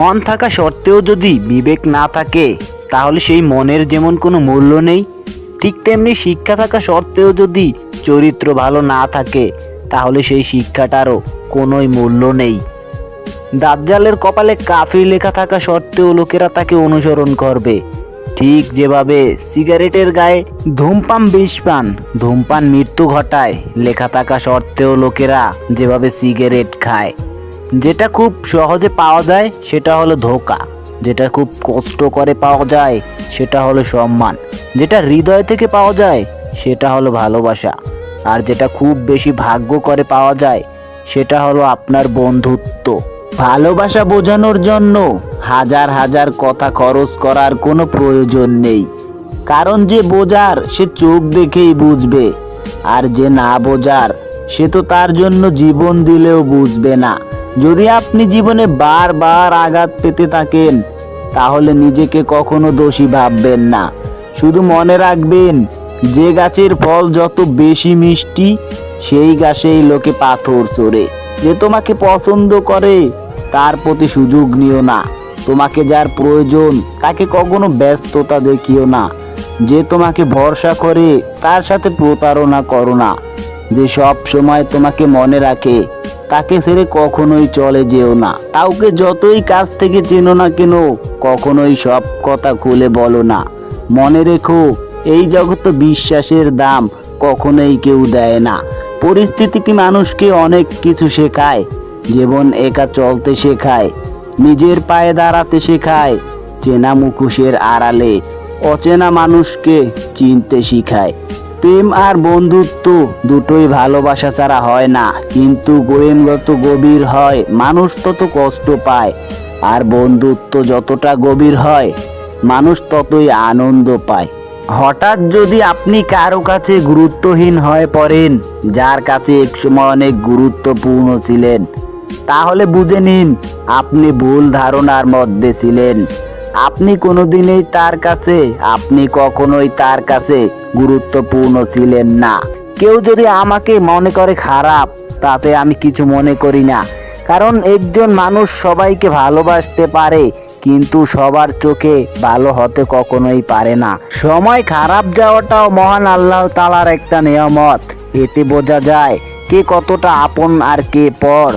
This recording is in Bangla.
মন থাকা সত্ত্বেও যদি বিবেক না থাকে, তাহলে সেই মনের যেমন কোনো মূল্য নেই। ঠিক তেমনি শিক্ষা থাকা সত্ত্বেও যদি চরিত্র ভালো না থাকে, তাহলে সেই শিক্ষাটারও কোনোই মূল্য নেই। দাজ্জালের কপালে কাফির লেখা থাকা সত্ত্বেও লোকেরা তাকে অনুসরণ করবে। ঠিক যেভাবে সিগারেটের গায়ে ধূমপান বিষ পান, ধূমপান মৃত্যু ঘটায়, লেখা থাকা সত্ত্বেও লোকেরা যেভাবে সিগারেট খায়। যেটা খুব সহজে পাওয়া যায় সেটা হলো ধোকা। যেটা খুব কষ্ট করে পাওয়া যায় সেটা হলো সম্মান। যেটা হৃদয় থেকে পাওয়া যায় সেটা হলো ভালোবাসা। আর যেটা খুব বেশি ভাগ্য করে পাওয়া যায় সেটা হলো আপনার বন্ধুত্ব। ভালোবাসা বোঝানোর জন্য হাজার হাজার কথা খরচ করার কোনো প্রয়োজন নেই। কারণ যে বোঝার সে চোখ দেখেই বুঝবে, আর যে না বোঝার সে তো তার জন্য জীবন দিলেও বুঝবে না। যদি আপনি জীবনে বারবার আঘাত পেতে থাকেন, তাহলে নিজেকে কখনো দোষী ভাববেন না। শুধু মনে রাখবেন, যে গাছের ফল যত বেশি মিষ্টি, সেই গাছেই লোকে পাথর চড়ে। যে তোমাকে পছন্দ করে, তার প্রতি সুযোগ নিও না। তোমাকে যার প্রয়োজন, তাকে কখনো ব্যস্ততা দেখিও না। যে তোমাকে ভরসা করে, তার সাথে প্রতারণা করো না। যে সব সময় তোমাকে মনে রাখে তাকে ছেড়ে কখনোই চলে যেও না। কাউকে যতই কাছ থেকে চেনো না কেন, কখনোই সব কথা খুলে বলো না। মনে রেখো, এই জগৎ বিশ্বাসের দাম কখনোই কেউ দেয় না। পরিস্থিতি কি মানুষকে অনেক কিছু শেখায়। জীবন একা চলতে শেখায়। নিজের পায়ে দাঁড়াতে শেখায়। চেনা মুখোশের আড়ালে অচেনা মানুষকে চিনতে শিখায়। প্রেম আর বন্ধুত্ব দুটোই ভালোবাসা ছাড়া হয় না। কিন্তু যত গভীর হয়, মানুষ তত কষ্ট পায়। আর বন্ধুত্ব যতটা গভীর হয়, মানুষ ততই আনন্দ পায়। হঠাৎ যদি আপনি কারও কাছে গুরুত্বহীন হয়ে পড়েন, যার কাছে একসময় অনেক গুরুত্বপূর্ণ ছিলেন, তাহলে বুঝে নিন, আপনি ভুল ধারণার মধ্যে ছিলেন। আপনি কোনোদিনই তার কাছে, আপনি কখনোই তার কাছে গুরুত্বপূর্ণ ছিলেন না। কেউ যদি আমাকে মনে করে খারাপ, তাতে আমি কিছু মনে করি না। কারণ একজন মানুষ সবাইকে ভালোবাসতে পারে, কিন্তু সবার চোখে ভালো হতে কখনোই পারে না। সময় খারাপ যাওয়াটাও মহান আল্লাহ তালার একটা নিয়ামত। এতে বোঝা যায় কে কতটা আপন আর কে পর।